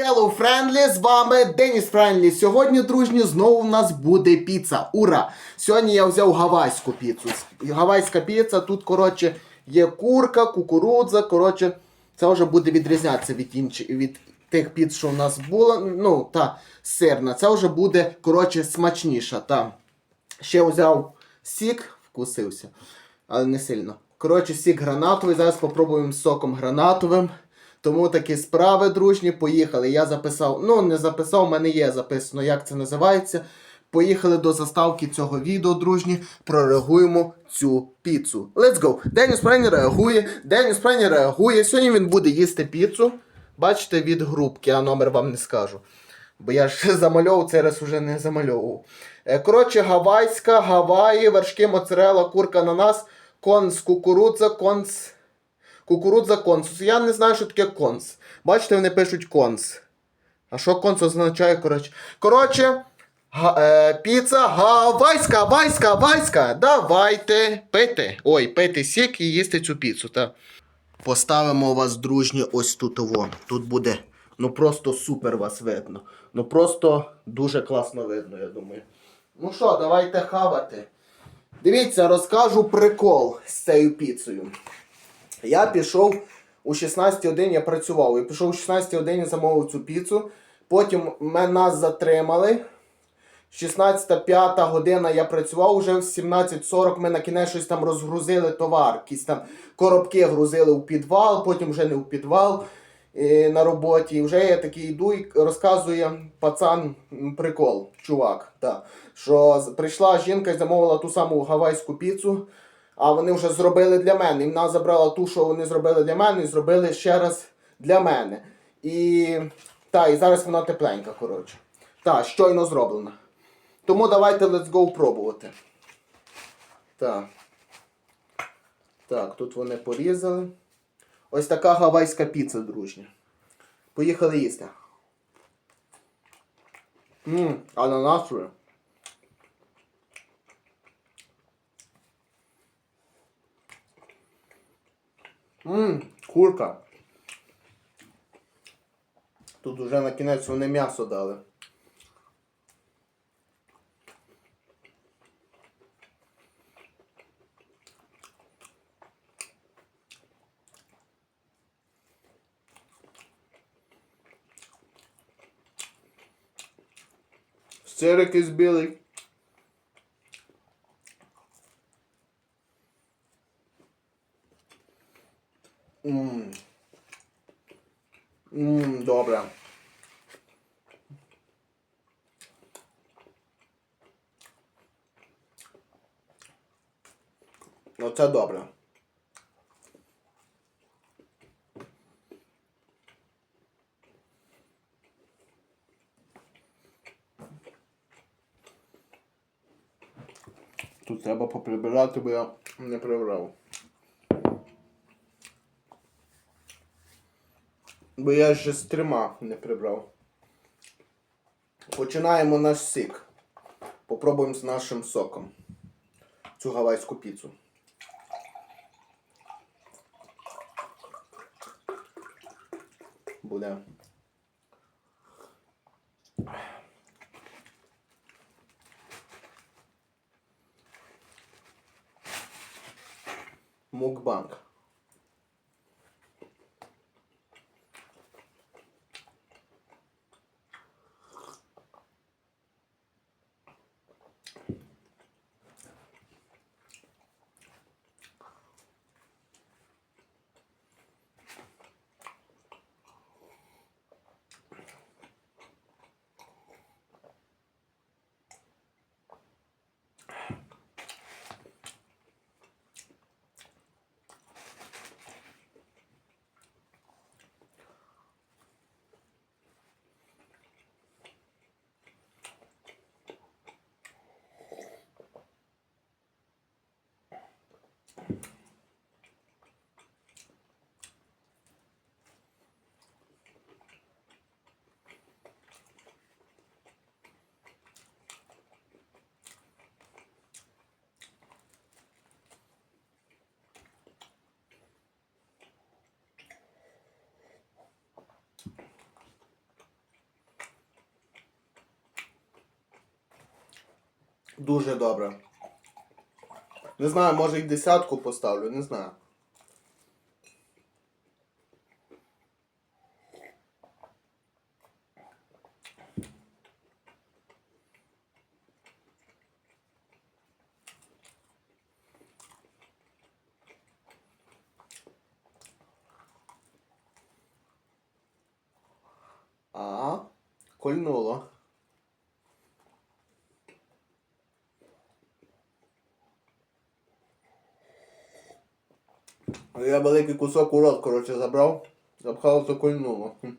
Hello, Friendly, з вами Деніс Френдлі. Сьогодні, дружні, знову в нас буде піца. Ура! Сьогодні я взяв гавайську піцу. Гавайська піца, тут, коротше, є курка, кукурудза. Коротше, це вже буде відрізнятися від інші, від тих піц, що в нас було. Ну, та сирна. Це вже буде, коротше, смачніша. Та. Ще взяв сік, вкусився, але не сильно. Коротше, сік гранатовий. Зараз попробуємо соком гранатовим. Тому такі справи, дружні, поїхали. Я записав, ну не записав, в мене є записано, як це називається. Поїхали до заставки цього відео, дружні, прореагуємо цю піцу. Let's go! Деніс Прені реагує, Деніс Прені реагує. Сьогодні він буде їсти піцу. Бачите, від групки, а номер вам не скажу. Бо я ж замальовував, цей раз вже не замальовував. Е, Коротше, гавайська, гаваї, вершки, моцарела, курка ананас, конс, кукурудза, конс. Кукурудза консус. Я не знаю, що таке конс. Бачите, вони пишуть конс. А що конс означає, коротше? Коротше, е, піца гавайська, гавайська, гавайська. Давайте пити. Ой, пити сік і їсти цю піцу, так. Поставимо вас, дружні, ось тут. Ово. Тут буде ну просто супер вас видно. Ну просто дуже класно видно, я думаю. Ну що, давайте хавати. Дивіться, розкажу прикол з цією піцею. Я пішов у 16 годині, я працював. Я пішов у 16 годині, замовив цю піцу. Потім нас затримали. 16-5 година я працював уже в 17.40 ми на кінець щось там розгрузили товар. Якісь там коробки грузили у підвал, потім вже не в підвал е, на роботі. І вже я такий йду і розказує пацан прикол, чувак. Да, що прийшла жінка і замовила ту саму гавайську піцу. А вони вже зробили для мене. І вона забрала ту, що вони зробили для мене, і зробили ще раз для мене. І та, і зараз вона тепленька, коротше. Та, щойно зроблена. Тому давайте let's go пробувати. Так. Так, тут вони порізали. Ось така гавайська піца, дружня. Поїхали їсти. Ммм, ананасове. Ммм, курка. Тут уже на кінець вони м'ясо дали. Сир якийсь білий. Ммм. Ммм, добре. Оце добре. Тут треба поприбирати, бо я не прибрав. Бо я ще з трьома не прибрав. Починаємо наш сік. Попробуємо з нашим соком. Цю гавайську піцу. буде. Мукбанк. Дуже добре. Не знаю, може і десятку поставлю, не знаю. А, кольнуло. Я великий кусок у рот, коротше, забрав. Запхало, то кольнуло. Хм.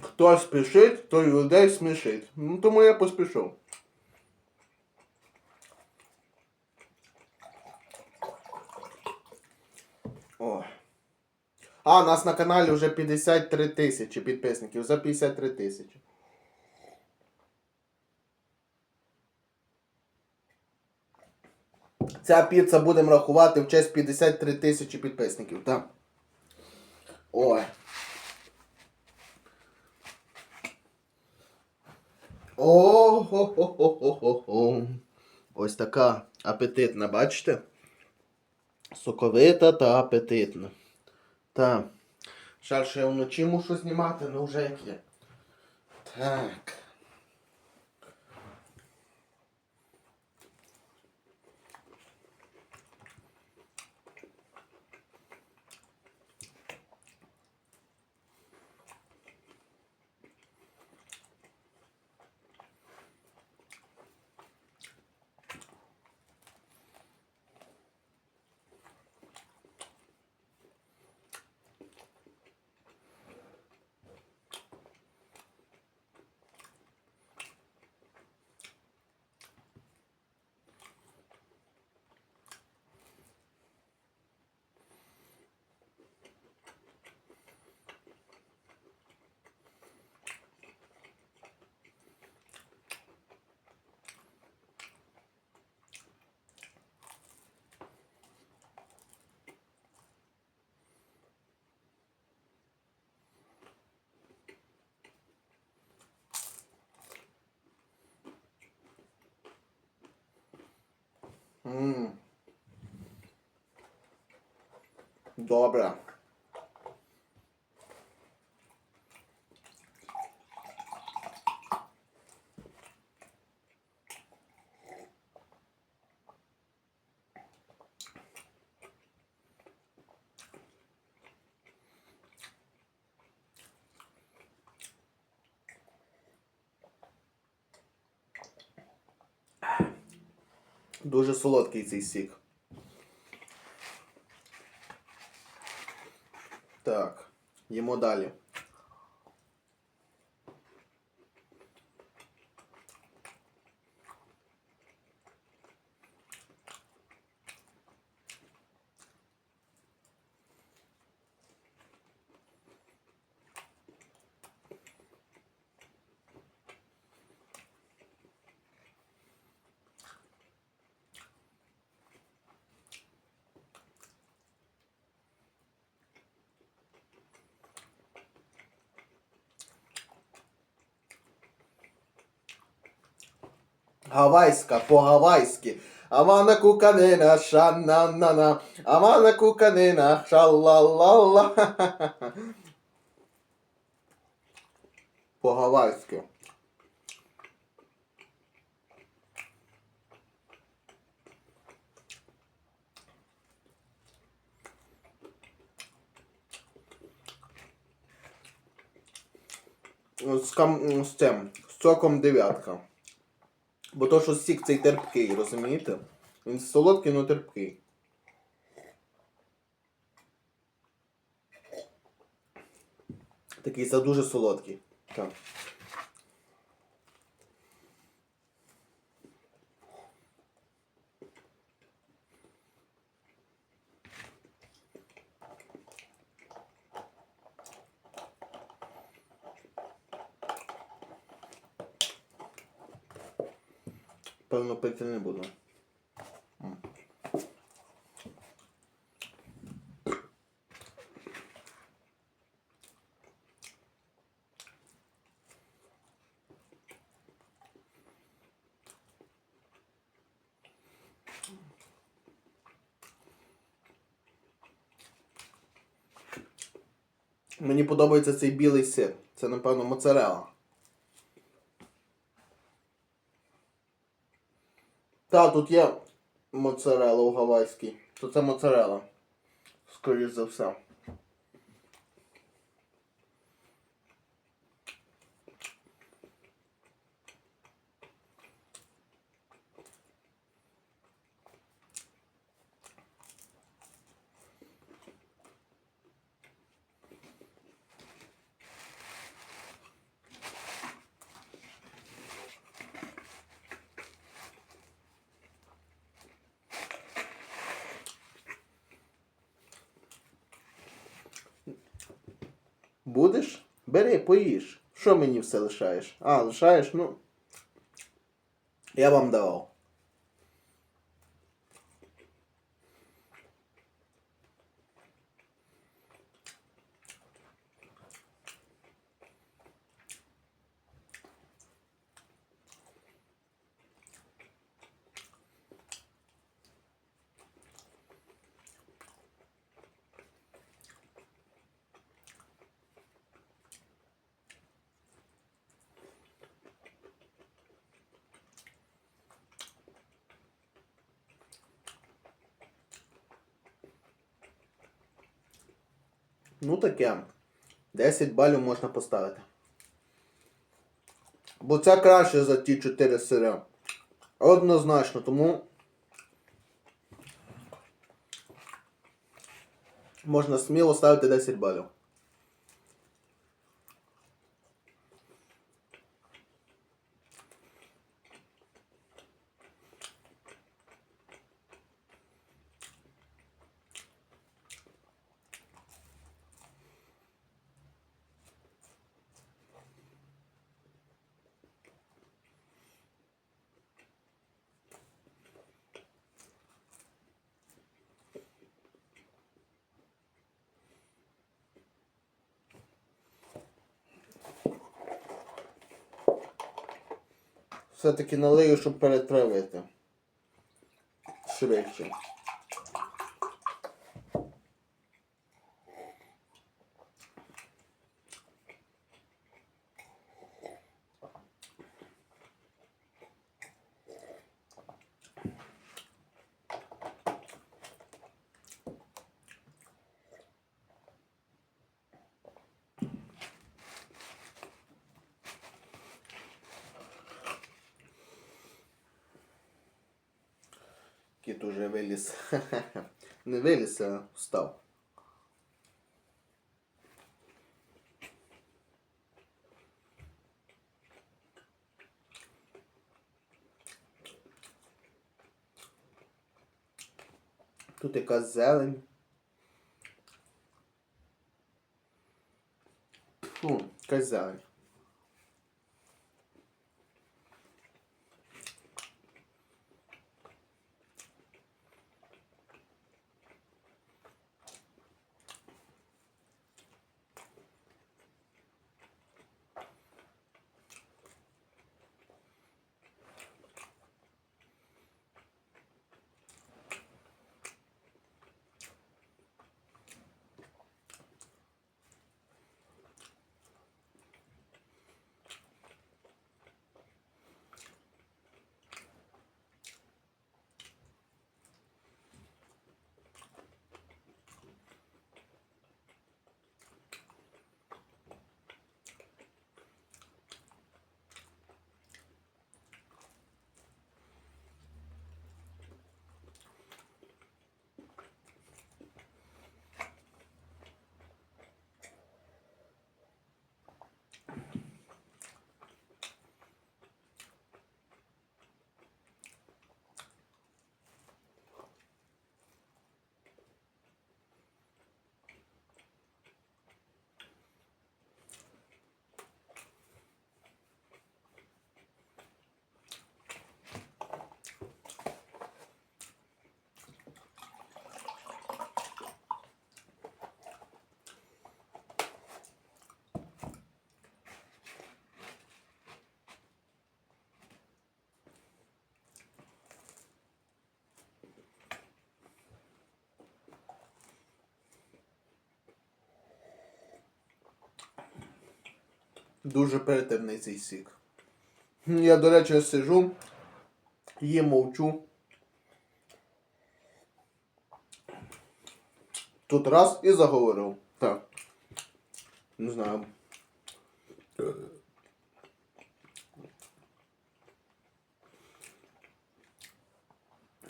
Хто спішить, той людей смішить. Ну, тому я поспішив. О. А, у нас на каналі вже 53 тисячі підписників. За 53 тисячі. Ця піца будемо рахувати в честь 53 тисячі підписників, так? Ой. О-хо-хо-хо-хо-хо. Ось така апетитна, бачите? Соковита та апетитна. Так. Жаль, що я вночі мушу знімати, ну вже як є. Так. М. Добре. Дуже солодкий цей сік. Так, їмо далі. Гавайська, по-гавайськи. Амана куканина, ша-на-на-на. Амана куканина, ша-ла-ла-ла. По-гавайськи. З, кам... з цим, з соком дев'ятка. Бо то, що сік цей терпкий, розумієте? Він солодкий, але терпкий. Такий за дуже солодкий. Так. певно пити не буду. Мені подобається цей білий сир. Це, напевно, моцарела. Та, тут є моцарела у гавайській. То це моцарела. Скоріш за все. Будеш? Бери, поїж. Що мені все лишаєш? А, лишаєш? Ну. Я вам давав. Ну таке. 10 балів можна поставити. Бо це краще за ті 4 сири. Однозначно, тому. Можна сміло ставити 10 балів. Все-таки налию, щоб перетравити. Швидше. Кіт уже виліз. Не виліз, а встав. Тут якась зелень. Фу, якась зелень. Дуже перетивний цей сік. Я, до речі, сижу, їм мовчу. Тут раз і заговорив. Так. Не знаю.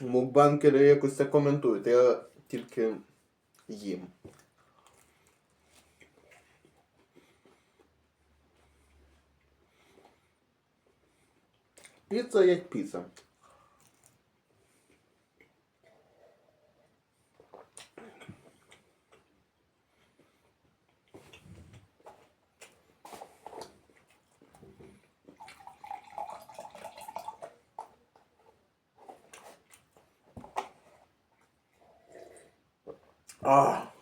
Мукбанкери якось це коментують, я тільки їм. Піца як піца. А.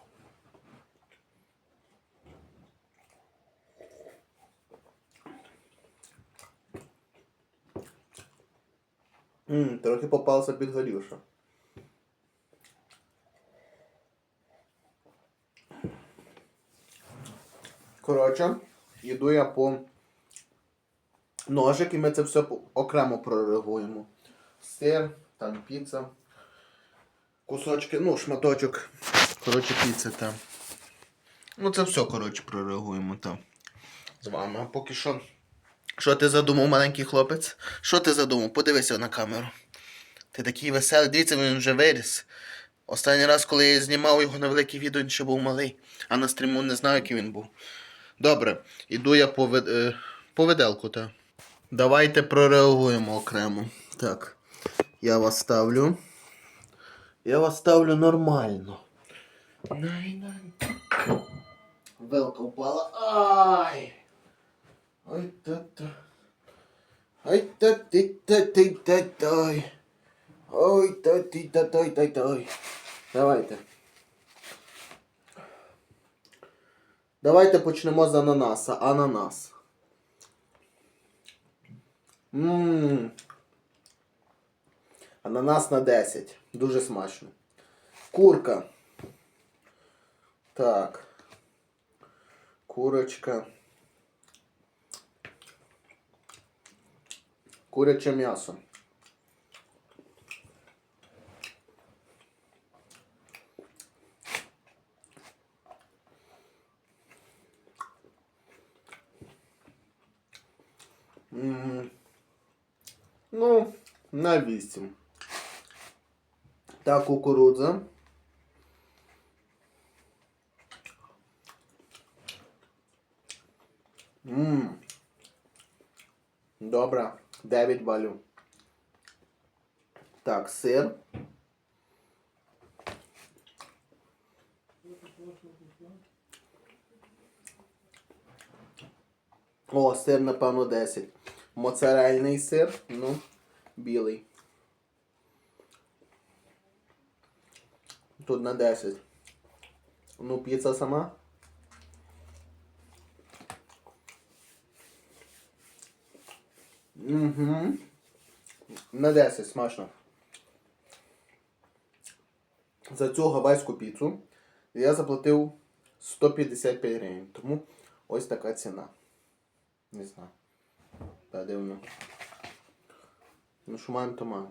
Ммм, трохи попався під горівша. Коротше, йду я по ножик і ми це все окремо прореагуємо. Сир, там піца. Кусочки, ну, шматочок. Коротше, піци там. Ну, це все, коротше, прореагуємо там. З вами. А поки що. Що ти задумав, маленький хлопець? Що ти задумав? Подивися на камеру. Ти такий веселий, дивіться, він вже виріс. Останній раз, коли я знімав його на велике відео, він ще був малий, а на стріму не знаю, який він був. Добре, іду я по, вид- е, по виделку, так. Давайте прореагуємо окремо. Так. Я вас ставлю. Я вас ставлю нормально. Най-най. Велка упала. Ай! Ой, та-та. Ай, та ти та ти та тай. Ой, та ти та тай тай тай. Давайте. Давайте почнемо з ананаса. Ананас. Ммм. Ананас на 10. Дуже смачно. Курка. Так. Курочка. Куряче м'ясо. Ну, на 8. Та кукурудза. Добре. 9 балів. Так, сир. О, сир, напевно, 10. Моцарельний сир, ну, білий. Тут на 10. Ну, піца сама. Угу. На 10 смачно. За цю гавайську піцу я заплатив 155 гривень. Тому ось така ціна. Не знаю. Та дивно. Ну що маємо, то маємо.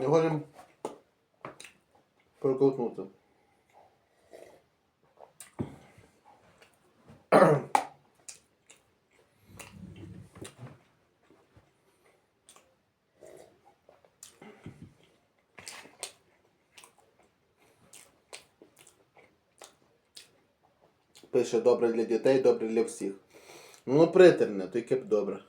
Не можемо проковтнути. Пише добре для дітей, добре для всіх. Ну, притерне, яке б добре.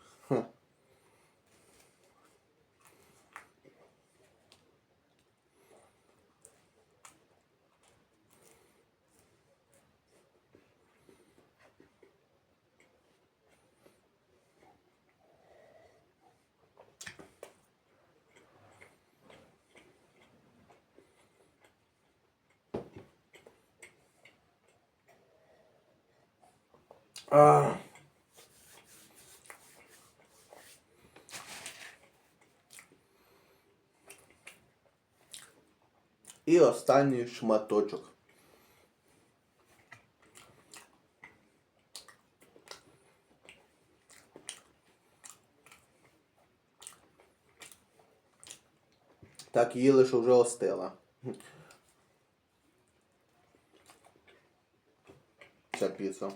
А. І останній шматочок. Так їли, що вже остила. Ця піца.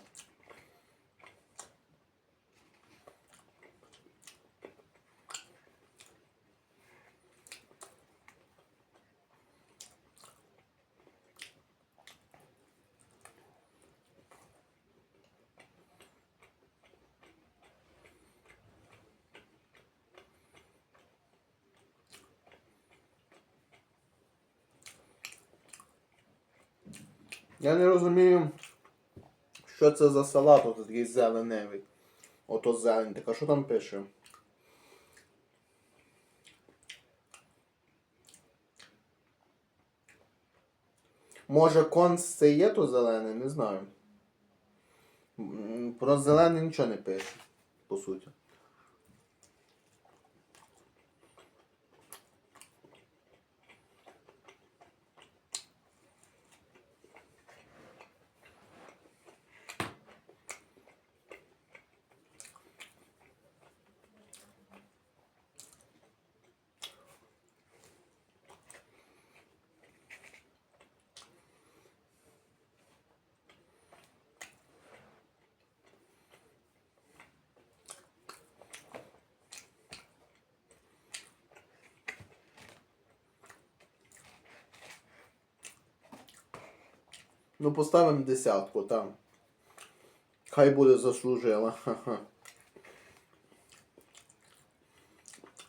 Я не розумію, що це за салат, ото такий зеленевий. Ото зелень. Так а що там пише? Може конс це є то зелене, не знаю. Про зелене нічого не пише, по суті. Ну, поставимо десятку, там. Хай буде заслужила. Ха-ха.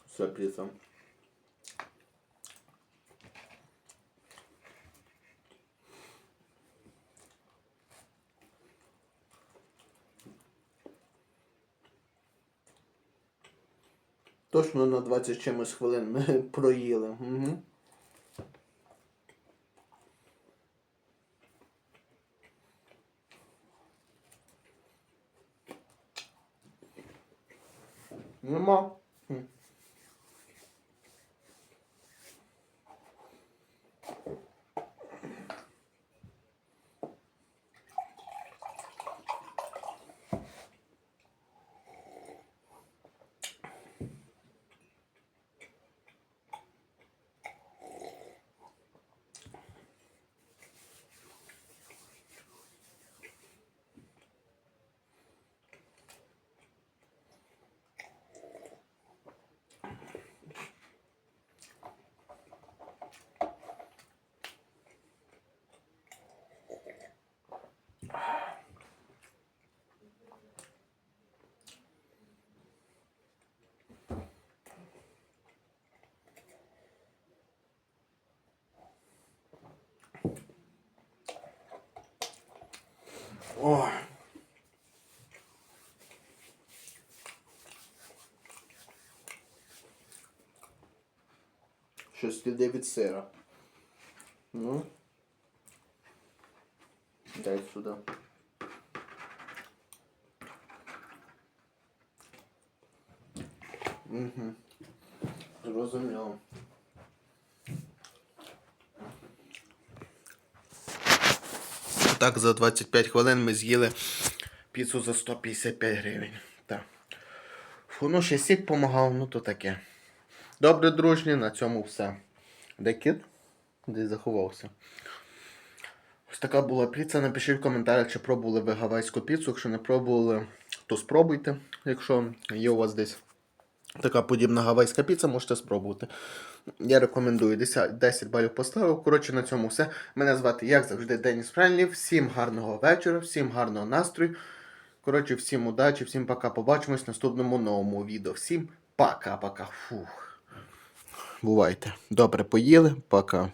Все піца. Точно на 20 чимось хвилин ми проїли. Угу. Ой. Щось сліди від сира. Ну. Дай сюди. Угу. Зрозуміло. Так, за 25 хвилин ми з'їли піцу за 155 гривень. Так. Фу, ну ще сік помагав, ну то таке. Добре, дружні, на цьому все. Де кіт? Десь заховався. Ось така була піца. Напишіть в коментарях, чи пробували ви гавайську піцу. Якщо не пробували, то спробуйте. Якщо є у вас десь така подібна гавайська піца, можете спробувати. Я рекомендую 10, 10 балів поставив. Коротше, на цьому все. Мене звати, як завжди, Деніс Френлі. Всім гарного вечора, всім гарного настрою. Коротше, всім удачі, всім пока. Побачимось в наступному новому відео. Всім пока-пока. Фух. Бувайте. Добре поїли, пока.